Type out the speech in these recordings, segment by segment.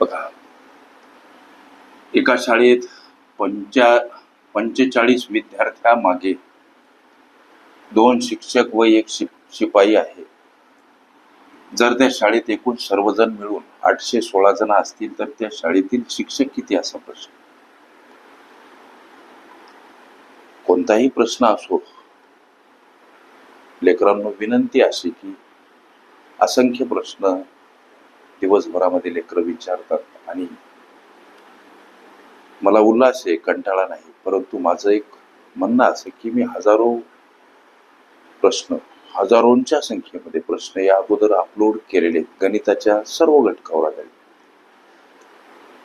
बघा. एका शाळेत पंचा पंचेचाळीस विद्यार्थ्यामागे दोन शिक्षक व एक शिप शिपाई आहे. जर त्या शाळेत एकूण सर्वजण मिळून आठशे सोळा जण असतील तर त्या शाळेतील शिक्षक किती असा प्रश्न? कोणताही प्रश्न असो लेकरांना विनंती अशी की असंख्य प्रश्न दिवसभरामध्ये लेकरं विचारतात आणि मला उल्हास आहे कंटाळा नाही परंतु माझं एक म्हणणं असं की मी हजारो प्रश्न हजारोंच्या संख्येमध्ये प्रश्न या अगोदर अपलोड केलेले गणिताच्या सर्व घटकावर आधारित.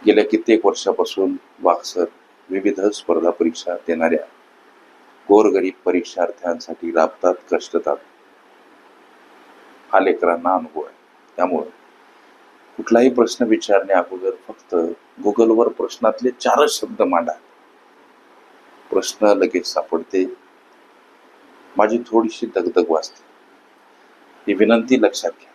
गेल्या कित्येक वर्षापासून वाक्सर विविध स्पर्धा परीक्षा देणाऱ्या गोरगरीब परीक्षार्थ्यांसाठी राबतात कष्टतात हा लेकरांना अनुभव आहे. त्यामुळे कुठलाही प्रश्न विचारण्या अगोदर फक्त गुगलवर प्रश्नातले चारच शब्द मांडा. प्रश्न लगेच सापडते. माझी थोडीशी दगदग वाचते ही विनंती लक्षात घ्या.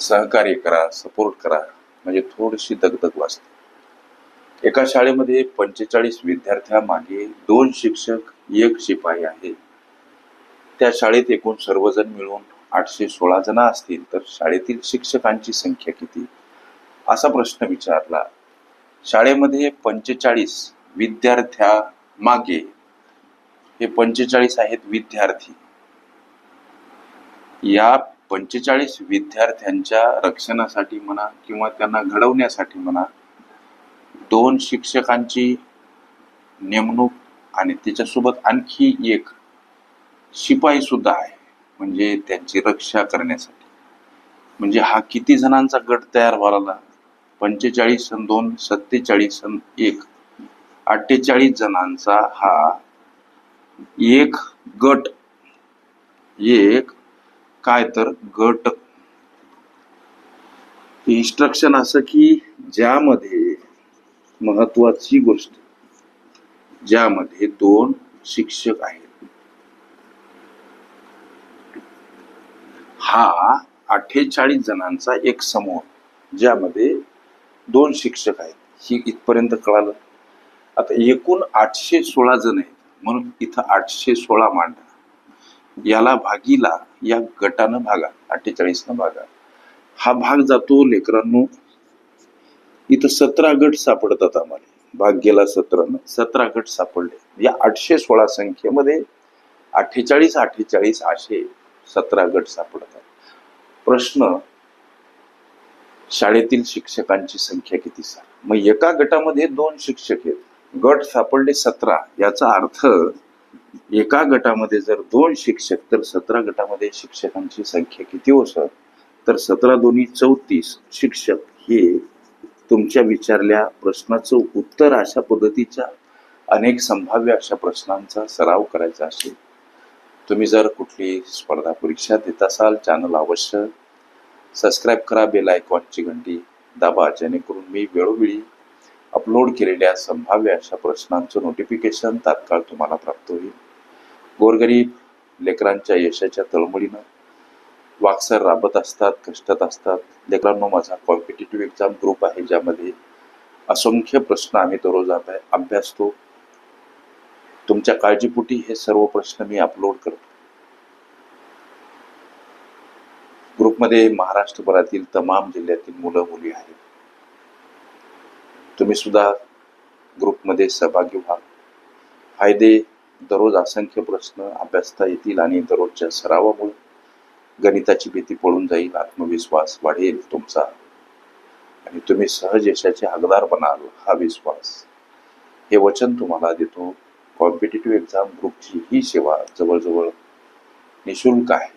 सहकार्य करा सपोर्ट करा म्हणजे थोडीशी दगदग वाचते एका शाळेमध्ये पंचेचाळीस विद्यार्थ्यामागे दोन शिक्षक एक शिपाई आहे. त्या शाळेत एकूण सर्वजण मिळून आठशे सोळा जण असतील तर शाळेतील शिक्षकांची संख्या किती? असा प्रश्न विचारला. शाळेमध्ये पंचेचाळीस विद्यार्थ्या मागे. हे पंचेचाळीस आहेत विद्यार्थी. या पंचेचाळीस विद्यार्थ्यांच्या रक्षणासाठी म्हणा किंवा त्यांना घडवण्यासाठी म्हणा दोन शिक्षकांची नेमणूक आणि त्याच्यासोबत आणखी एक शिपाई सुद्धा आहे. म्हणजे त्यांची रक्षा करण्यासाठी. म्हणजे हा किती जणांचा गट तयार व्हायला पंचेचाळीस सन दोन सत्तेचाळीस आणि एक. अठ्ठेचाळीस जणांचा हा एक गट. एक काय तर गट. इन्स्ट्रक्शन असं की ज्यामध्ये महत्वाची गोष्ट. ज्यामध्ये दोन शिक्षक आहेत. हा अठ्ठेचाळीस जणांचा एक समूह ज्यामध्ये दोन शिक्षक आहेत. ही इथपर्यंत कळालं. आता एकूण आठशे सोळा जण आहेत. म्हणून इथं आठशे सोळा मांडा. याला भागीला या गटानं भागा अठ्ठेचाळीसनं भागा. हा भाग जातो लेकरांनो. इथं सतरा गट सापडतात आम्हाला. भाग गेला सतरानं. सतरा गट सापडले. या आठशे सोळा संख्येमध्ये अठ्ठेचाळीस अठ्ठेचाळीस असे सतरा गट सापडतात. प्रश्न शाळेतील शिक्षकांची संख्या किती सर मग एका गटामध्ये दोन शिक्षक आहेत. गट सापडले सतरा. याचा अर्थ एका गटामध्ये जर दोन शिक्षक तर सतरा गटामध्ये शिक्षकांची संख्या किती हो सर? तर सतरा दोन्ही चौतीस शिक्षक हे तुमच्या विचारल्या प्रश्नाचं उत्तर अशा पद्धतीच्या अनेक संभाव्य अशा प्रश्नांचा सराव करायचा असेल. तुम्ही जर कुठली स्पर्धा परीक्षा देत असाल चॅनल अवश्य सबस्क्राईब करा बेल आयकॉनची घंटी दाबा जेणेकरून मी वेळोवेळी अपलोड केलेल्या संभाव्य अशा प्रश्नांचं नोटिफिकेशन तात्काळ तुम्हाला प्राप्त होईल. गोरगरीब लेकरांच्या यशाच्या तळमळीनं वाक्सर राबत असतात कष्टात असतात. लेकरांनो माझा कॉम्पिटेटिव्ह एक्झाम ग्रुप आहे ज्यामध्ये असंख्य प्रश्न आम्ही दररोज अभ्या अभ्यासतो. तुमच्या काळजीपोटी हे सर्व प्रश्न मी अपलोड करतो. ग्रुपमध्ये महाराष्ट्रभरातील तमाम जिल्ह्यातील मुलं मुली आहेत. तुम्ही सुद्धा ग्रुपमध्ये सहभागी व्हा. फायदे दररोज असंख्य प्रश्न अभ्यासता येतील आणि दररोजच्या सरावामुळे गणिताची भीती पळून जाईल आत्मविश्वास वाढेल तुमचा. आणि तुम्ही सहज यशाचे हकदार बनाल हा विश्वास. हे वचन तुम्हाला देतो. कॉम्पिटेटिव्ह एक्झाम ग्रुपची ही सेवा जवळजवळ निशुल्क आहे.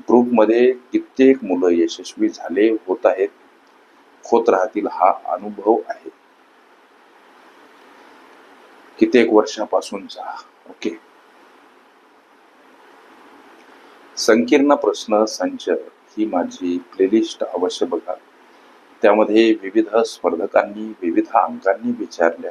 ग्रुपमध्ये कित्येक मुलं यशस्वी झाले होत आहेत. होत राहतील हा अनुभव आहे. कित्येक वर्षापासूनचा ओके? संकीर्ण प्रश्न संच ही माझी प्लेलिस्ट अवश्य बघा. त्यामध्ये विविध स्पर्धकांनी विविध अंकांनी विचारल्या.